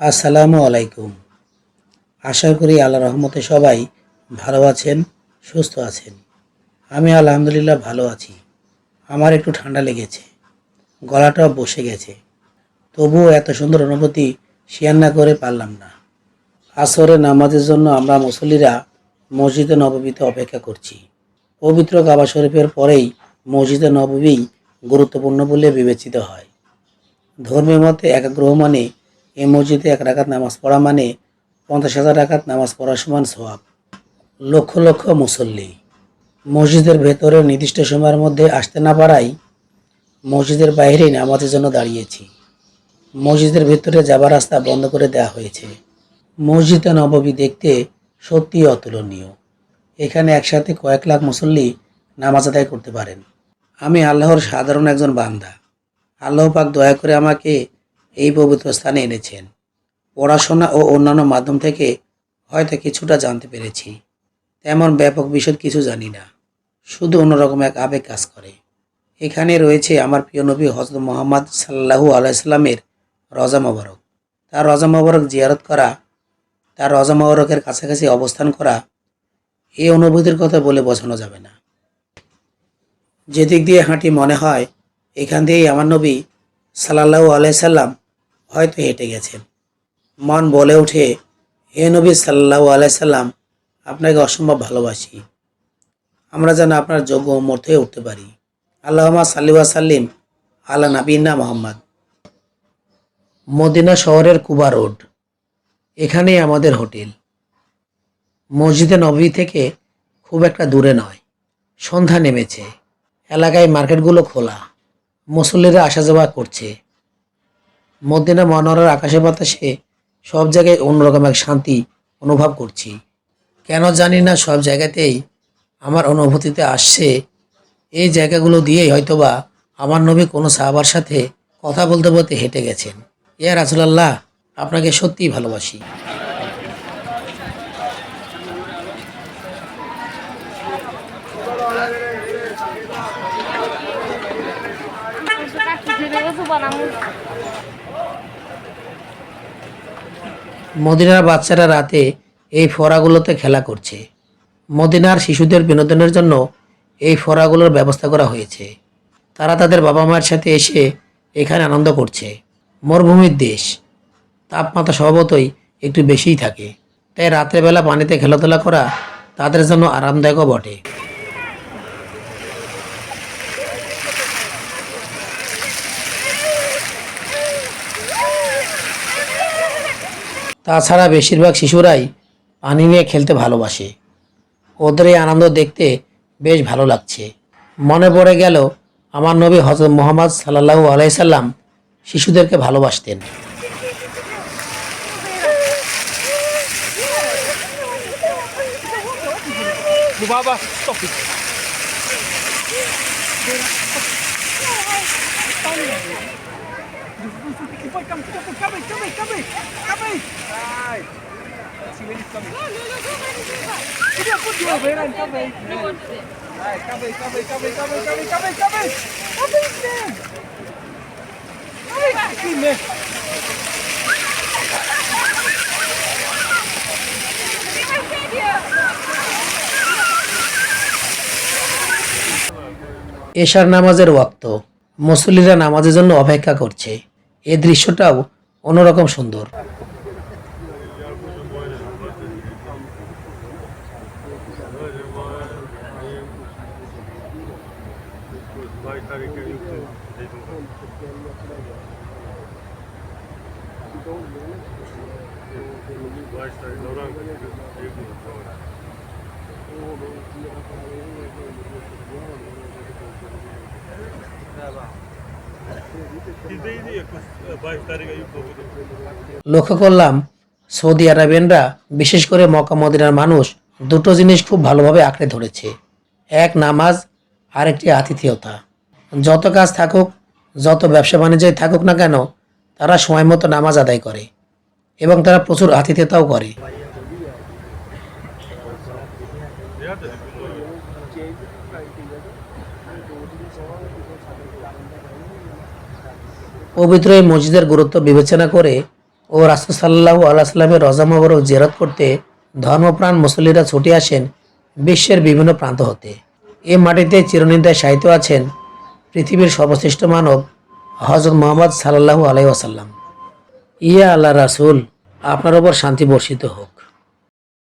আসসালামু আলাইকুম। আশা করি আল্লাহ রহমতে সবাই ভালো আছেন, সুস্থ আছেন। আমি আলহামদুলিল্লাহ ভালো আছি। আমার একটু ঠান্ডা লেগেছে, গলাটাও বসে গেছে। তবুও এত সুন্দর অনুভূতি শেয়ার না করে পারলাম না। আসরে নামাজের জন্য আমরা মুসল্লিরা মসজিদে নববীতে অপেক্ষা করছি। পবিত্র কাবা শরীফের পরেই মসজিদে নববী গুরুত্বপূর্ণ বলে বিবেচিত হয়। ধর্মের মতে একাগ্রহ মানে এই মসজিদে এক রাকাত নামাজ পড়া মানে পঞ্চাশ হাজার রাকাত নামাজ পড়ার সমান সোয়াব লক্ষ লক্ষ মুসল্লি। মসজিদের ভেতরে নির্দিষ্ট সময়ের মধ্যে আসতে না পারাই মসজিদের বাইরেই নামাজের জন্য দাঁড়িয়েছি। মসজিদের ভেতরে যাবার রাস্তা বন্ধ করে দেওয়া হয়েছে। মসজিদে নববী দেখতে সত্যিই অতুলনীয়। এখানে একসাথে কয়েক লাখ মুসল্লি নামাজ আদায় করতে পারেন। আমি আল্লাহর সাধারণ একজন বান্দা। আল্লাহ পাক দয়া করে আমাকে এই পবিত্র স্থানে এনেছেন। পড়াশোনা ও অন্যান্য মাধ্যম থেকে হয়তো কিছুটা জানতে পেরেছি। তেমন ব্যাপক বিশদ কিছু জানি না। শুধু অন্যরকম এক আবেগ কাজ করে। এখানে রয়েছে আমার প্রিয় নবী হজরত মোহাম্মদ সাল্লাহু আলাইসাল্লামের রজা মোবারক। তার রজা মোবারক জিয়ারত করা, তার রজা মোবারকের কাছাকাছি অবস্থান করা এই অনুভূতির কথা বলে বোঝানো যাবে না। যেদিক দিয়ে হাঁটি মনে হয়, এখান দিয়েই আমার নবী সাল্লাহু আলাইসাল্লাম হয়তো হেঁটে গেছেন মন বলে ওঠে, হে নবী সাল্লাহু আলাইসাল্লাম আপনাকে অসম্ভব ভালোবাসি। আমরা যেন আপনার যোগ্য মর্ত হয়ে উঠতে পারি। আল্লাহমা সাল্লি সাল্লিম আল্লাহ নাবিনা মোহাম্মদ। মদিনা শহরের কুবা রোড, এখানেই আমাদের হোটেল। মসজিদে নবী থেকে খুব একটা দূরে নয়, সন্ধ্যা নেমেছে। এলাকায় মার্কেটগুলো খোলা, মুসল্লিরা আসা যাওয়া করছে। মদিনা মনোহরের আকাশে বাতাসে সব জায়গায় অন্যরকম এক শান্তি অনুভব করছি। কেন জানি না সব জায়গাতেই আমার অনুভূতিতে আসছে। এই জায়গাগুলো দিয়েই হয়তোবা আমার নবী কোনো সাহাবার সাথে কথা বলতে বলতে হেঁটে গেছেন। ইয়া রাসুলাল্লাহ, আপনাকে সত্যিই ভালোবাসি। মদিনার বাচ্চারা রাতে এই ফোয়ারাগুলোতে খেলা করছে। মদিনার শিশুদের বিনোদনের জন্য এই ফোয়ারাগুলোর ব্যবস্থা করা হয়েছে। তারা তাদের বাবা মায়ের সাথে এসে এখানে আনন্দ করছে। মরুভূমির দেশ, তাপমাত্রা স্বভাবতই একটু বেশিই থাকে। তাই রাত্রেবেলা পানিতে খেলাধুলা করা তাদের জন্য আরামদায়কও বটে। তাছাড়া বেশিরভাগ শিশুরাই পানি নিয়ে খেলতে ভালোবাসে। ওদের এই আনন্দ দেখতে বেশ ভালো লাগছে। মনে পড়ে গেল আমার নবী হজরত মোহাম্মদ সাল্লাহু আলাইসাল্লাম শিশুদেরকে ভালোবাসতেন। foi, calma, calma, calma aí, calma aí, calma aí, calma aí. Ai, segura isso, calma aí. Não, não, não, calma aí. Cadê a puta? Verão, calma aí. Ai, calma aí, calma aí, calma aí, calma aí, calma aí, calma aí, calma aí. Calma aí, né? Calma aí, aqui, né? এশার নামাজের ওয়াক্ত মুসল্লিরা নামাজের জন্য অপেক্ষা করছে এই দৃশ্যটাও অন্যরকম সুন্দর। লক্ষ্য করলাম, সৌদি আরবিয়ানরা বিশেষ করে মক্কা মদিনার মানুষ, দুটো জিনিস খুব ভালোভাবে আঁকড়ে ধরেছে। এক, নামাজ আর একটি আতিথেয়তা। যত কাজ থাকুক, যত ব্যবসা বাণিজ্যই থাকুক না কেন, তারা সময় মতো নামাজ আদায় করে এবং তারা প্রচুর আতিথেয়তাও করে। পবিত্র এই মসজিদের গুরুত্ব বিবেচনা করে ও রাসুল সাল্লাহ আল্লাহামের রজা মোবারক জিয়ারত করতে ধর্মপ্রাণ মুসল্লিরা ছুটে আসেন বিশ্বের বিভিন্ন প্রান্ত হতে। এ মাটিতে চিরনিন্দায় সাহিত্য আছেন পৃথিবীর সর্বশ্রেষ্ঠ মানব হজরত মোহাম্মদ সাল্লাহু আলাই ওয়াসাল্লাম। ইয়া আল্লাহ রাসুল, আপনার ওপর শান্তি বর্ষিত হোক।